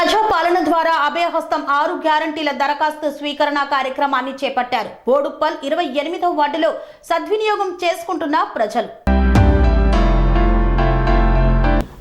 ప్రజాపాలన ద్వారా అభయహస్తం ఆరు గ్యారంటీల దరఖాస్తు స్వీకరణ కార్యక్రమాన్ని చేపట్టారు. బోడుప్పల్ ఇరవై ఎనిమిదవ వార్డులో సద్వినియోగం చేసుకుంటున్న ప్రజలు.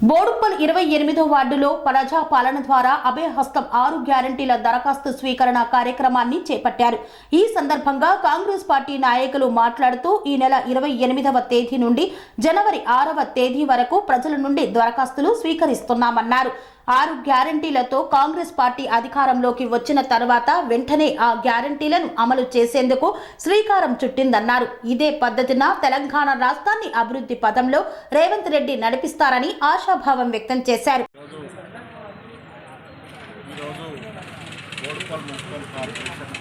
బోడుప్పల్ ఇరవై ఎనిమిదో వార్డులో ప్రజా పాలన ద్వారా అభయహస్తం ఆరు గ్యారంటీల దరఖాస్తు స్వీకరణ కార్యక్రమాన్ని చేపట్టారు. ఈ సందర్భంగా కాంగ్రెస్ పార్టీ నాయకులు మాట్లాడుతూ ఈ నెల ఇరవై ఎనిమిదవ తేదీ నుండి జనవరి ఆరవ తేదీ వరకు ప్రజల నుండి దరఖాస్తులు స్వీకరిస్తున్నామన్నారు. ఆరు గ్యారంటీలతో కాంగ్రెస్ పార్టీ అధికారంలోకి వచ్చిన తర్వాత వెంటనే ఆ గ్యారంటీలను అమలు చేసేందుకు శ్రీకారం చుట్టిందన్నారు. ఇదే పద్ధతిన తెలంగాణ రాష్ట్రాన్ని అభివృద్ధి పదంలో రేవంత్ రెడ్డి నడిపిస్తారని ఆశాభావం వ్యక్తం చేశారు. ఈరోజు బోడుపల్ మున్సిపల్ కార్పొరేషన్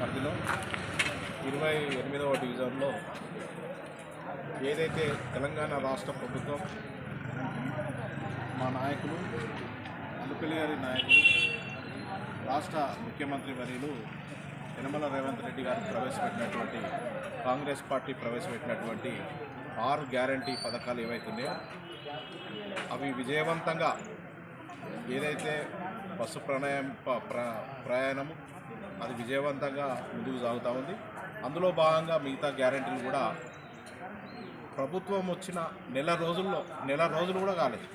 పరిధిలో ఇరవై ఎనిమిదవ డివిజన్లో ఏదైతే తెలంగాణ రాష్ట్ర ప్రభుత్వం మా నాయకులు అలుపల్లి గారి నాయకులు రాష్ట్ర ముఖ్యమంత్రి వర్యులు యనమల రేవంత్ రెడ్డి గారు ప్రవేశపెట్టినటువంటి కాంగ్రెస్ పార్టీ ప్రవేశపెట్టినటువంటి ఆరు గ్యారంటీ పథకాలు ఏవైతున్నాయో అవి విజయవంతంగా ఏదైతే బస్సు ప్రణయం ప్ర- ప్రయాణము అది విజయవంతంగా ముందుకు సాగుతూ ఉంది. అందులో భాగంగా మిగతా గ్యారెంటీలు కూడా ప్రభుత్వం వచ్చిన నెల రోజుల్లో నెల రోజులు కూడా కాలేదు.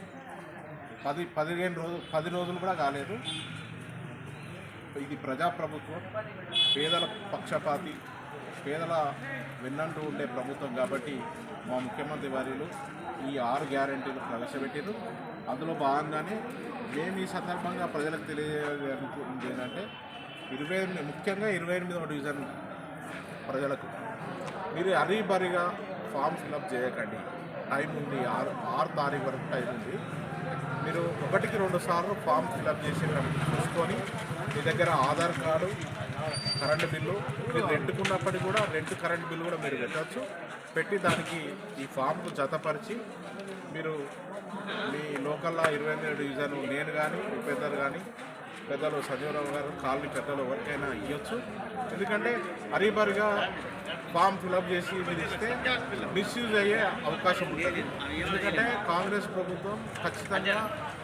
పది పదిహేను రోజులు పది రోజులు కూడా కాలేదు. ఇది ప్రజాప్రభుత్వం పేదల పక్షపాతి పేదల విన్నంటూ ఉండే ప్రభుత్వం కాబట్టి మా ముఖ్యమంత్రి వర్యులు ఈ ఆరు గ్యారెంటీలు ప్రవేశపెట్టారు అందులో భాగంగానే మేము ఈ సందర్భంగా ప్రజలకు తెలియజేయాలనుకుంటుంది ఏంటంటే ఇరవై ఎనిమిది ముఖ్యంగా ఇరవై ఎనిమిదవ డివిజన్ ప్రజలకు మీరు హరీబరిగా ఫామ్ ఫిల్అప్ చేయకండి. టైం ఉంది ఆరు ఆరు తారీఖు వరకు టైం ఉంది. మీరు ఒకటికి రెండు సార్లు ఫామ్ ఫిలప్ చేసి చూసుకొని మీ దగ్గర ఆధార్ కార్డు కరెంటు బిల్లు మీరు రెంట్కున్నప్పటికీ కూడా రెంట్ కరెంట్ బిల్లు కూడా మీరు పెట్టవచ్చు పెట్టి దానికి ఈ ఫామ్ను జతపరిచి మీరు మీ లోకల్లో ఇరవై ఎనిమిది డివిజన్ నేను కానీ ఉపేందర్ కానీ పెద్దలు సజీవరావు గారు కాలనీ పెద్దలు ఎవరికైనా ఇవ్వచ్చు ఎందుకంటే హరీబరిగా ఫామ్ ఫిలప్ చేసి మీరు ఇస్తే మిస్యూజ్ అయ్యే అవకాశం ఉంటుంది. ఎందుకంటే కాంగ్రెస్ ప్రభుత్వం ఖచ్చితంగా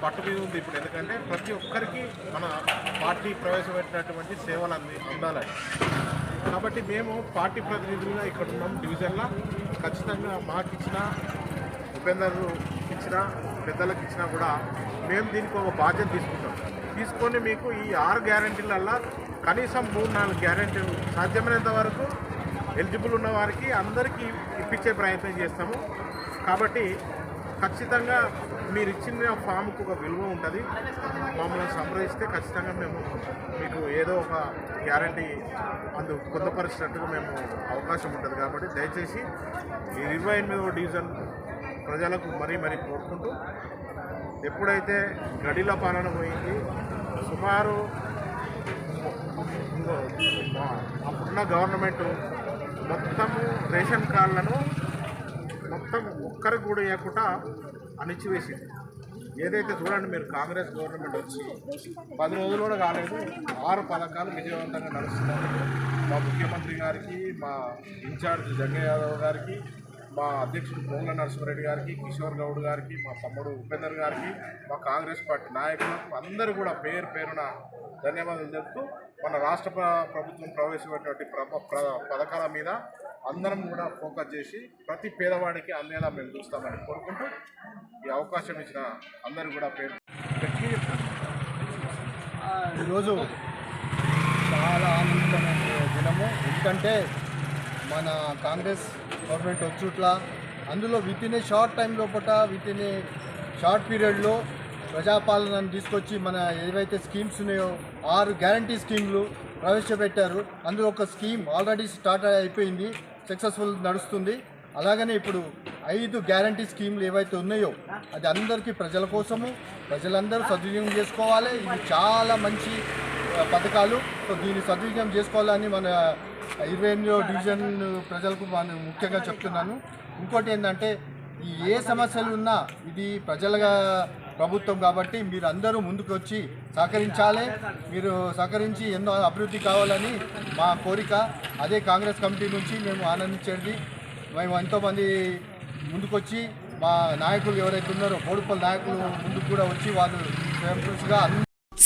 పట్టు మీద ఉంది ఇప్పుడు. ఎందుకంటే ప్రతి ఒక్కరికి మన పార్టీ ప్రవేశపెట్టినటువంటి సేవలు అంది అందాలని. కాబట్టి మేము పార్టీ ప్రతినిధులుగా ఇక్కడ ఉన్నాం డివిజన్లో. ఖచ్చితంగా మాకు ఇచ్చిన ఉపేందర్ ఇచ్చిన పెద్దలకు ఇచ్చినా కూడా మేము దీనికి ఒక బాధ్యత తీసుకుంటాం. తీసుకొని మీకు ఈ ఆరు గ్యారంటీలల్లో కనీసం మూడు నాలుగు గ్యారంటీలు సాధ్యమైనంత వరకు ఎలిజిబుల్ ఉన్న వారికి అందరికీ ఇప్పించే ప్రయత్నం చేస్తాము. కాబట్టి ఖచ్చితంగా మీరు ఇచ్చిన ఫామ్కు ఒక విలువ ఉంటుంది. మమ్మల్ని సంప్రదిస్తే ఖచ్చితంగా మేము మీకు ఏదో ఒక గ్యారంటీ అందు పొందపరిచినట్టుగా మేము అవకాశం ఉంటుంది. కాబట్టి దయచేసి ఈ ఇరవై ఎనిమిదవ డివిజన్ ప్రజలకు మరీ మరీ కోరుకుంటూ ఎప్పుడైతే గడిల పాలన పోయింది సుమారు అప్పుడున్న గవర్నమెంట్ మొత్తము రేషన్ కార్డులను మొత్తం ఒక్కరికి కూడా ఇవ్వకుండా అణిచివేసింది. ఏదైతే చూడండి మీరు కాంగ్రెస్ గవర్నమెంట్ వచ్చి పది రోజులు కూడా కాలేదు ఆరు పథకాలు విజయవంతంగా నడుస్తున్నాయి. మా ముఖ్యమంత్రి గారికి మా ఇన్ఛార్జ్ జంగయ్య యాదవ్ గారికి మా అధ్యక్షుడు పోంగుల నరసింహారెడ్డి గారికి కిషోర్ గౌడ్ గారికి మా తమ్ముడు ఉపేందర్ గారికి మా కాంగ్రెస్ పార్టీ నాయకులకు అందరూ కూడా పేరు పేరున ధన్యవాదాలు చెప్తూ మన రాష్ట్ర ప్ర- ప్రభుత్వం ప్రవేశపెట్టినటువంటి ప్రభ పథకాల మీద అందరం కూడా ఫోకస్ చేసి ప్రతి పేదవాడికి అందేలా మేము చూస్తామని కోరుకుంటూ ఈ అవకాశం ఇచ్చిన అందరూ కూడా పేరు పెట్టి ఈరోజు చాలా ఆనందమైన దినము. ఎందుకంటే మన కాంగ్రెస్ గవర్నమెంట్ వచ్చుట్లా అందులో within a short time లోపల విత్ ఇన్ ఏ షార్ట్ పీరియడ్లో ప్రజాపాలనను తీసుకొచ్చి మన ఏవైతే స్కీమ్స్ ఉన్నాయో ఆరు గ్యారంటీ స్కీమ్లు ప్రవేశపెట్టారు. అందులో ఒక స్కీమ్ ఆల్రెడీ స్టార్ట్ అయిపోయింది సక్సెస్ఫుల్ నడుస్తుంది. అలాగనే ఇప్పుడు ఐదు గ్యారంటీ స్కీమ్లు ఏవైతే ఉన్నాయో అది అందరికీ ప్రజల కోసము ప్రజలందరూ సద్వినియోగం చేసుకోవాలి. ఇవి చాలా మంచి పథకాలు. సో దీన్ని సద్వినియోగం చేసుకోవాలని మన ఇరవై ఎనిమిదో డివిజన్ ప్రజలకు ముఖ్యంగా చెప్తున్నాను. ఇంకోటి ఏంటంటే ఈ ఏ సమస్యలు ఉన్నా ఇది ప్రజలుగా ప్రభుత్వం కాబట్టి మీరు అందరూ ముందుకు వచ్చి సహకరించాలి. మీరు సహకరించి ఎన్నో అభివృద్ధి కావాలని మా కోరిక. అదే కాంగ్రెస్ కమిటీ నుంచి మేము ఆనందించేది. మేము ఎంతోమంది ముందుకొచ్చి మా నాయకులు ఎవరైతే ఉన్నారో బోడుపల్లి నాయకులు ముందుకు కూడా వచ్చి వాళ్ళు స్వయం కృషిగా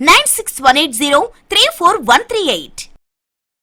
Nine six one eight zero three four one three eight